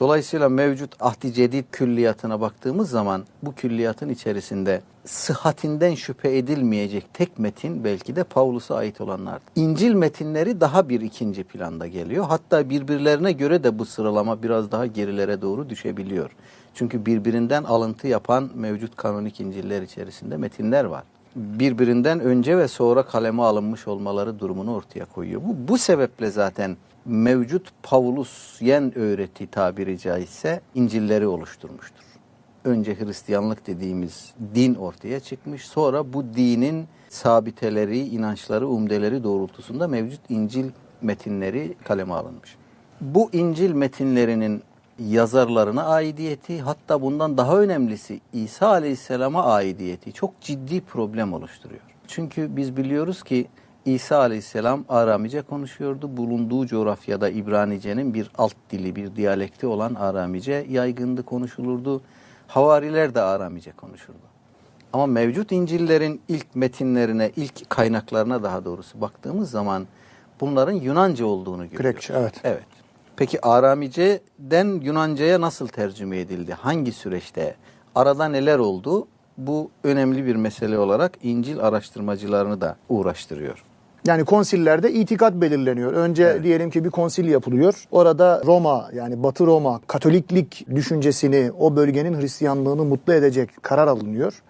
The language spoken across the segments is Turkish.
Dolayısıyla mevcut ahdi cedid külliyatına baktığımız zaman bu külliyatın içerisinde sıhhatinden şüphe edilmeyecek tek metin belki de Pavlus'a ait olanlardır. İncil metinleri daha bir ikinci planda geliyor. Hatta birbirlerine göre de bu sıralama biraz daha gerilere doğru düşebiliyor. Çünkü birbirinden alıntı yapan mevcut kanonik İncil'ler içerisinde metinler var. Birbirinden önce ve sonra kaleme alınmış olmaları durumunu ortaya koyuyor. Bu, bu sebeple zaten mevcut Pavlusyen öğreti tabiri caizse İncil'leri oluşturmuştur. Önce Hristiyanlık dediğimiz din ortaya çıkmış. Sonra bu dinin sabiteleri, inançları, umdeleri doğrultusunda mevcut İncil metinleri kaleme alınmış. Bu İncil metinlerinin yazarlarına aidiyeti hatta bundan daha önemlisi İsa Aleyhisselam'a aidiyeti çok ciddi problem oluşturuyor. Çünkü biz biliyoruz ki İsa Aleyhisselam Aramice konuşuyordu. Bulunduğu coğrafyada İbranice'nin bir alt dili, bir diyalekti olan Aramice yaygındı, konuşulurdu. Havariler de Aramice konuşurdu. Ama mevcut İncil'lerin ilk metinlerine, ilk kaynaklarına daha doğrusu baktığımız zaman bunların Yunanca olduğunu görüyoruz. Grekçe, evet. Evet. Peki Aramice'den Yunanca'ya nasıl tercüme edildi? Hangi süreçte? Arada neler oldu? Bu önemli bir mesele olarak İncil araştırmacılarını da uğraştırıyor. Yani konsillerde itikat belirleniyor. Önce Evet. diyelim ki bir konsil yapılıyor. Orada Roma yani Batı Roma Katoliklik düşüncesini o bölgenin Hristiyanlığını mutlu edecek karar alınıyor.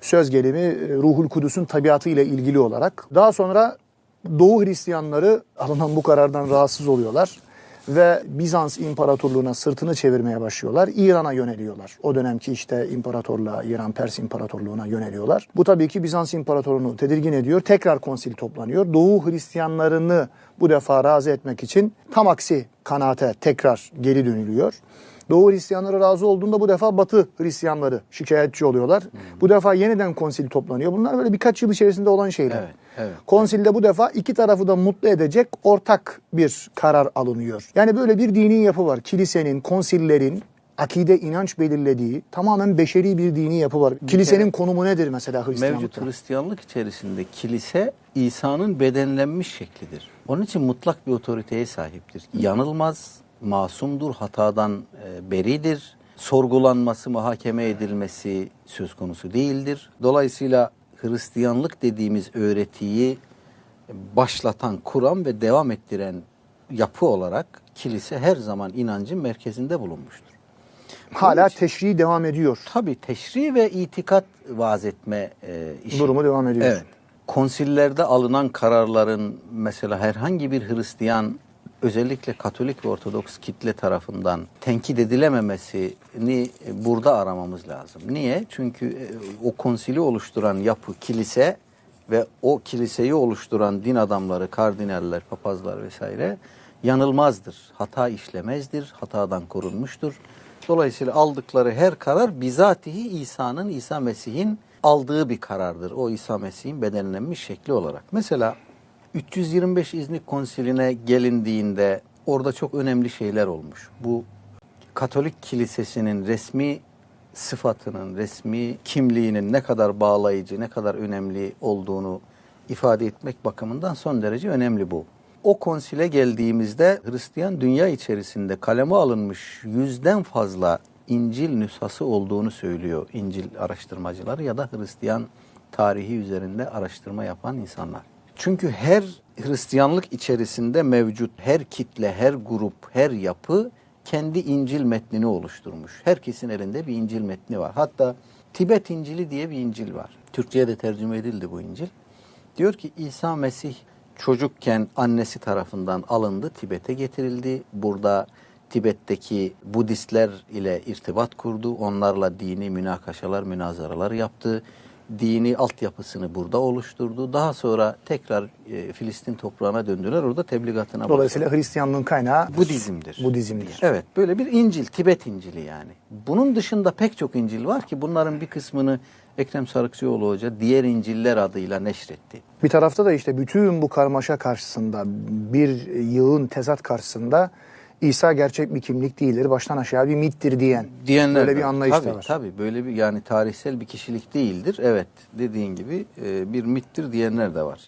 Söz gelimi e, Ruhul Kudüs'ün tabiatı ile ilgili olarak. Daha sonra Doğu Hristiyanları alınan bu karardan rahatsız oluyorlar ve Bizans İmparatorluğu'na sırtını çevirmeye başlıyorlar. İran'a yöneliyorlar. O dönemki işte imparatorluğa, İran Pers İmparatorluğu'na yöneliyorlar. Bu tabii ki Bizans İmparatorluğu'nu tedirgin ediyor. Tekrar konsil toplanıyor. Doğu Hristiyanlarını bu defa razı etmek için tam aksi kanaate tekrar geri dönülüyor. Doğu Hristiyanları razı olduğunda bu defa Batı Hristiyanları şikayetçi oluyorlar. Bu defa yeniden konsil toplanıyor. Bunlar böyle birkaç yıl içerisinde olan şeyler. Evet, evet. Konsilde bu defa iki tarafı da mutlu edecek ortak bir karar alınıyor. Yani böyle bir dini yapı var. Kilisenin, konsillerin akide inanç belirlediği tamamen beşeri bir dini yapı var. Kilisenin konumu nedir mesela Hristiyanlıkta? Mevcut Hristiyanlık içerisinde kilise İsa'nın bedenlenmiş şeklidir. Onun için mutlak bir otoriteye sahiptir. Yanılmaz, masumdur, hatadan e, beridir. Sorgulanması, muhakeme edilmesi söz konusu değildir. Dolayısıyla Hristiyanlık dediğimiz öğretiyi başlatan, kuran ve devam ettiren yapı olarak kilise her zaman inancın merkezinde bulunmuştur. Hala teşrii devam ediyor. Tabii teşri ve itikat vaaz etme e, işi. Durumu devam ediyor. Evet. Konsillerde alınan kararların mesela herhangi bir Hristiyan özellikle Katolik ve Ortodoks kitle tarafından tenkit edilememesini burada aramamız lazım. Niye? Çünkü e, o konsili oluşturan yapı kilise ve o kiliseyi oluşturan din adamları, kardinaller, papazlar vesaire yanılmazdır. Hata işlemezdir, hatadan korunmuştur. Dolayısıyla aldıkları her karar bizatihi İsa'nın, İsa Mesih'in aldığı bir karardır. O İsa Mesih'in bedenlenmiş şekli olarak. Mesela 325 İznik Konsili'ne gelindiğinde orada çok önemli şeyler olmuş. Bu Katolik Kilisesi'nin resmi sıfatının, resmi kimliğinin ne kadar bağlayıcı, ne kadar önemli olduğunu ifade etmek bakımından son derece önemli bu. O konsile geldiğimizde Hristiyan dünya içerisinde kaleme alınmış yüzden fazla İncil nüshası olduğunu söylüyor İncil araştırmacıları ya da Hristiyan tarihi üzerinde araştırma yapan insanlar. Çünkü her Hristiyanlık içerisinde mevcut her kitle, her grup, her yapı kendi İncil metnini oluşturmuş. Herkesin elinde bir İncil metni var. Hatta Tibet İncili diye bir İncil var. Türkçe'ye de tercüme edildi bu İncil. Diyor ki İsa Mesih çocukken annesi tarafından alındı, Tibet'e getirildi. Burada Tibet'teki Budistler ile irtibat kurdu. Onlarla dini münakaşalar, münazaralar yaptı. Dini altyapısını burada oluşturdu. Daha sonra tekrar e, Filistin toprağına döndüler. Orada tebligatına Dolayısıyla Hristiyanlığın kaynağı Budizmdir. Budizmdir. Evet böyle bir İncil, Tibet İncil'i yani. Bunun dışında pek çok İncil var ki bunların bir kısmını Ekrem Sarıkçıoğlu Hoca diğer İnciller adıyla neşretti. Bir tarafta da işte bütün bu karmaşa karşısında, bir yığın tezat karşısında İsa gerçek bir kimlik değildir, baştan aşağı bir mittir diyen Diyenler böyle bir anlayış tabii, da var. Tabii böyle bir yani tarihsel bir kişilik değildir. Evet dediğin gibi e, bir mittir diyenler de var.